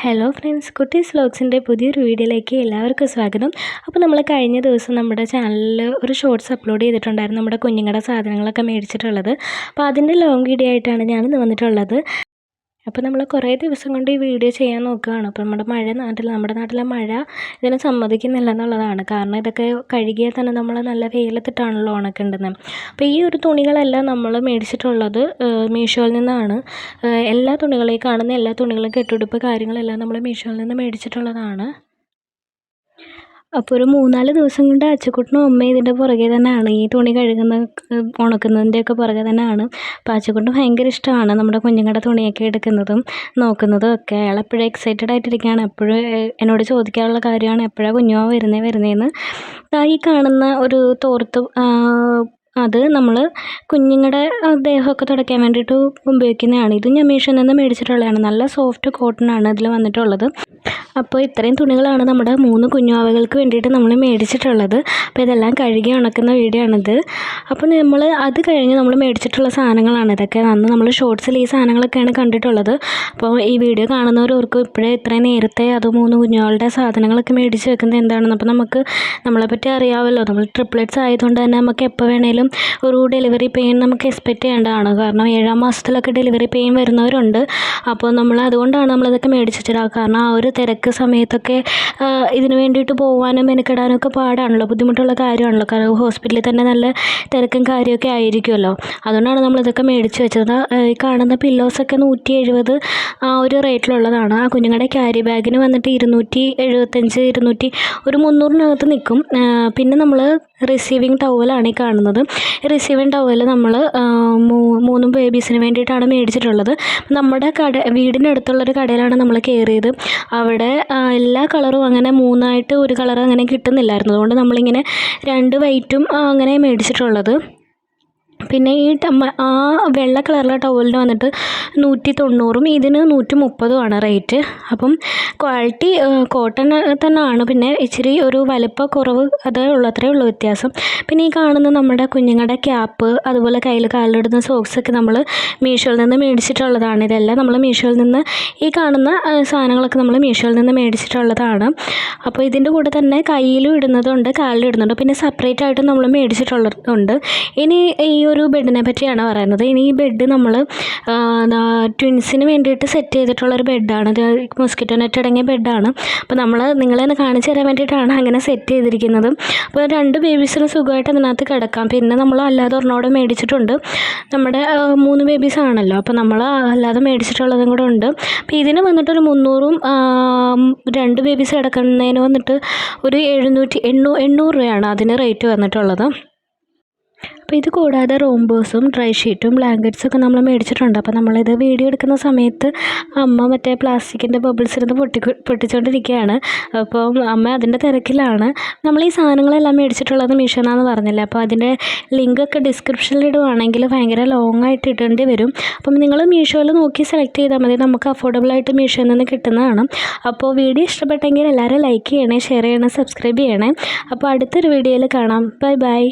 Hello friends കുട്ടീസ് വ്ലോഗ്സിന്റെ പുതിയൊരു വീഡിയോയിലേക്ക് എല്ലാവർക്കും സ്വാഗതം. അപ്പോൾ നമ്മൾ കഴിഞ്ഞ ദിവസം നമ്മുടെ ചാനലിൽ ഒരു ഷോർട്സ് അപ്ലോഡ് ചെയ്തിട്ടുണ്ടായിരുന്നു നമ്മുടെ കുഞ്ഞുങ്ങളുടെ സാധനങ്ങളൊക്കെ മേടിച്ചിട്ടുള്ളത്. അപ്പോൾ അതിന്റെ ലോങ് വീഡിയോ ആയിട്ടാണ് ഞാനിന്ന് വന്നിട്ടുള്ളത്. അപ്പോൾ നമ്മൾ കുറേ ദിവസം കൊണ്ട് ഈ വീഡിയോ ചെയ്യാൻ നോക്കുകയാണ്. അപ്പോൾ നമ്മുടെ മഴ നാട്ടിൽ നമ്മുടെ നാട്ടിലെ മഴ ഇതിനെ സമ്മതിക്കുന്നില്ല എന്നുള്ളതാണ്. കാരണം ഇതൊക്കെ കഴുകിയാൽ തന്നെ നമ്മൾ നല്ല വെയിലത്തിട്ടാണല്ലോ ഉണക്കേണ്ടത്. അപ്പോൾ ഈ ഒരു തുണികളെല്ലാം നമ്മൾ മേടിച്ചിട്ടുള്ളത് മീഷോയിൽ നിന്നാണ്. എല്ലാ തുണികളെയും കാണുന്ന എല്ലാ തുണികളും കെട്ടുടുപ്പ് കാര്യങ്ങളെല്ലാം നമ്മൾ മീഷോയിൽ നിന്ന് മേടിച്ചിട്ടുള്ളതാണ്. അപ്പോൾ ഒരു മൂന്നാൽ ദിവസം കൊണ്ട് അച്ചുക്കുട്ടനും അമ്മയും ഇതിന്റെ പുറകെ തന്നെയാണ്. ഈ തുണി കഴുകുന്ന ഉണക്കുന്നതിന്റെയൊക്കെ പുറകെ തന്നെയാണ്. അപ്പോൾ അച്ചുക്കുട്ടന് ഭയങ്കര ഇഷ്ടമാണ് നമ്മുടെ കുഞ്ഞുങ്ങളുടെ തുണിയൊക്കെ എടുക്കുന്നതും നോക്കുന്നതും ഒക്കെ. അയാൾ എപ്പോഴും എക്സൈറ്റഡ് ആയിട്ടിരിക്കുകയാണ്. എപ്പോഴും എന്നോട് ചോദിക്കാനുള്ള കാര്യമാണ് എപ്പോഴാണ് കുഞ്ഞുമാവ് വരുന്നത് വരുന്നതെന്ന് ഈ കാണുന്ന ഒരു തോർത്ത് അത് നമ്മൾ കുഞ്ഞുങ്ങളുടെ ദേഹമൊക്കെ തുടയ്ക്കാൻ വേണ്ടിയിട്ട് ഉപയോഗിക്കുന്നതാണ്. ഇത് ഞാൻ മീഷോയിൽ നിന്ന് മേടിച്ചിട്ടുള്ളതാണ്. നല്ല സോഫ്റ്റ് കോട്ടൺ ആണ് ഇതിൽ വന്നിട്ടുള്ളത്. അപ്പോൾ ഇത്രയും തുണികളാണ് നമ്മുടെ മൂന്ന് കുഞ്ഞുവാവകൾക്ക് വേണ്ടിയിട്ട് നമ്മൾ മേടിച്ചിട്ടുള്ളത്. അപ്പോൾ ഇതെല്ലാം കഴുകി ഉണക്കുന്ന വീഡിയോ ആണിത് അപ്പോൾ നമ്മൾ അത് കഴിഞ്ഞ് നമ്മൾ മേടിച്ചിട്ടുള്ള സാധനങ്ങളാണ് ഇതൊക്കെ. അന്ന് നമ്മൾ ഷോർട്സിൽ ഈ സാധനങ്ങളൊക്കെയാണ് കണ്ടിട്ടുള്ളത്. അപ്പോൾ ഈ വീഡിയോ കാണുന്നവരോർക്കും ഇപ്പോഴേ ഇത്രയും നേരത്തെ അത് മൂന്ന് കുഞ്ഞുങ്ങളുടെ സാധനങ്ങളൊക്കെ മേടിച്ച് വെക്കുന്നത് എന്താണെന്ന് അപ്പോൾ നമുക്ക് നമ്മളെപ്പറ്റി അറിയാമല്ലോ നമ്മൾ ട്രിപ്ലെറ്റ്സ് ആയതുകൊണ്ട് തന്നെ നമുക്ക് എപ്പോൾ വേണേലും ഒരു ഡെലിവറി പെയിൻ നമുക്ക് എക്സ്പെക്റ്റ് ചെയ്യേണ്ടതാണ്. കാരണം ഏഴാം മാസത്തിലൊക്കെ ഡെലിവറി പെയിൻ വരുന്നവരുണ്ട്. അപ്പോൾ നമ്മൾ അതുകൊണ്ടാണ് നമ്മളിതൊക്കെ മേടിച്ചിട്ടുള്ളത്. കാരണം ആ ഒരു തിരക്ക് സമയത്തൊക്കെ ഇതിന് വേണ്ടിയിട്ട് പോകാനും മെനക്കെടാനും ഒക്കെ പാടാണല്ലോ. ബുദ്ധിമുട്ടുള്ള കാര്യമാണല്ലോ. കാരണം ഹോസ്പിറ്റലിൽ തന്നെ നല്ല തിരക്കും കാര്യമൊക്കെ ആയിരിക്കുമല്ലോ. അതുകൊണ്ടാണ് നമ്മളിതൊക്കെ മേടിച്ച് വെച്ചത്. ഈ കാണുന്ന പില്ലോസൊക്കെ നൂറ്റി എഴുപത് ആ ഒരു റേറ്റിലുള്ളതാണ് ആ കുഞ്ഞുങ്ങളുടെ ക്യാരി ബാഗിന് വന്നിട്ട് ഇരുന്നൂറ്റി എഴുപത്തഞ്ച് ഇരുന്നൂറ്റി ഒരു മുന്നൂറിനകത്ത് നിൽക്കും. പിന്നെ നമ്മൾ റിസീവിങ് ടവലാണ് ഈ കാണുന്നത്. റിസീവിങ് ഉണ്ടാവുമല്ലോ നമ്മൾ മൂന്നും ബേബീസിന് വേണ്ടിയിട്ടാണ് മേടിച്ചിട്ടുള്ളത്. നമ്മുടെ കട വീടിന്റെ അടുത്തുള്ളൊരു കടയിലാണ് നമ്മൾ കയറിയത്. അവിടെ എല്ലാ കളറും അങ്ങനെ മൂന്നായിട്ട് ഒരു കളർ അങ്ങനെ കിട്ടുന്നില്ലായിരുന്നു. അതുകൊണ്ട് നമ്മളിങ്ങനെ രണ്ട് വൈറ്റും അങ്ങനെ മേടിച്ചിട്ടുള്ളത്. പിന്നെ ഈ ആ വെള്ള കളറിലെ ടവലിന് വന്നിട്ട് നൂറ്റി തൊണ്ണൂറും ഇതിന് നൂറ്റി മുപ്പതുമാണ് റേറ്റ് അപ്പം ക്വാളിറ്റി കോട്ടൺ തന്നെയാണ് പിന്നെ ഇച്ചിരി ഒരു കുറവ് അതേ ഉള്ളൂ അത്രേ ഉള്ളൂ വ്യത്യാസം. പിന്നെ ഈ കാണുന്ന നമ്മുടെ കുഞ്ഞുങ്ങളുടെ ക്യാപ്പ് അതുപോലെ കയ്യിൽ കാലിലിടുന്ന സോക്സൊക്കെ നമ്മൾ മീഷോയിൽ നിന്ന് മേടിച്ചിട്ടുള്ളതാണ്. ഇതെല്ലാം നമ്മൾ മീഷോയിൽ നിന്ന് ഈ കാണുന്ന സാധനങ്ങളൊക്കെ നമ്മൾ മീഷോയിൽ നിന്ന് മേടിച്ചിട്ടുള്ളതാണ്. അപ്പോൾ ഇതിന്റെ കൂടെ തന്നെ കയ്യിലും ഇടുന്നതുണ്ട് കാലിലും ഇടുന്നുണ്ട്. പിന്നെ സെപ്പറേറ്റ് ആയിട്ട് നമ്മൾ മേടിച്ചിട്ടുള്ളതുണ്ട് ഇനി ഈ ഒരു ബെഡിനെ പറ്റിയാണ് പറയുന്നത്. ഇനി ഈ ബെഡ് നമ്മൾ ട്വിൻസിന് വേണ്ടിയിട്ട് സെറ്റ് ചെയ്തിട്ടുള്ളൊരു ബെഡാണ്. ഇത് മൊസ്കിറ്റോ നെറ്റ് അടങ്ങിയ ബെഡാണ്. അപ്പോൾ നമ്മൾ നിങ്ങളെ കാണിച്ചു തരാൻ വേണ്ടിയിട്ടാണ് അങ്ങനെ സെറ്റ് ചെയ്തിരിക്കുന്നത്. അപ്പോൾ രണ്ട് ബേബീസിന് സുഖമായിട്ട് അതിനകത്ത് കിടക്കാം. പിന്നെ നമ്മൾ അല്ലാതെ ഒരെണ്ണോടെ മേടിച്ചിട്ടുണ്ട്. നമ്മുടെ മൂന്ന് ബേബീസ് ആണല്ലോ. അപ്പോൾ നമ്മൾ അല്ലാതെ മേടിച്ചിട്ടുള്ളതും കൂടെ ഉണ്ട്. അപ്പോൾ ഇതിന് വന്നിട്ടൊരു മുന്നൂറും രണ്ട് ബേബീസ് കിടക്കുന്നതിന് വന്നിട്ട് ഒരു എഴുന്നൂറ്റി എണ്ണൂ എണ്ണൂറ് രൂപയാണ് അതിന് റേറ്റ് വന്നിട്ടുള്ളത്. അപ്പോൾ ഇത് കൂടാതെ റോംബോസും ഡ്രൈ ഷീറ്റും ബ്ലാങ്കറ്റ്സൊക്കെ നമ്മൾ മേടിച്ചിട്ടുണ്ട്. അപ്പോൾ നമ്മളിത് വീഡിയോ എടുക്കുന്ന സമയത്ത് അമ്മ മറ്റേ പ്ലാസ്റ്റിക്കിന്റെ ബബിൾസ് ഇരുന്ന് പൊട്ടി പൊട്ടിച്ചുകൊണ്ടിരിക്കുകയാണ് അപ്പം അമ്മ അതിന്റെ തിരക്കിലാണ്. നമ്മൾ ഈ സാധനങ്ങളെല്ലാം മേടിച്ചിട്ടുള്ളത് മീഷോന്നാന്ന് പറഞ്ഞില്ല? അപ്പോൾ അതിന്റെ ലിങ്കൊക്കെ ഡിസ്ക്രിപ്ഷനിൽ ഇടുവാണെങ്കിൽ ഭയങ്കര ലോങ് ആയിട്ട് ഇടേണ്ടി വരും. അപ്പം നിങ്ങൾ മീഷോയിൽ നോക്കി സെലക്ട് ചെയ്താൽ മതി. നമുക്ക് അഫോർഡബിൾ അഫോർഡബിളായിട്ട് മീഷോയിൽ നിന്ന് കിട്ടുന്നതാണ് അപ്പോൾ വീഡിയോ ഇഷ്ടപ്പെട്ടെങ്കിൽ എല്ലാവരും ലൈക്ക് ചെയ്യണേ ഷെയർ ചെയ്യണേ സബ്സ്ക്രൈബ് ചെയ്യണേ. അപ്പോൾ അടുത്തൊരു വീഡിയോയിൽ കാണാം. Bye bye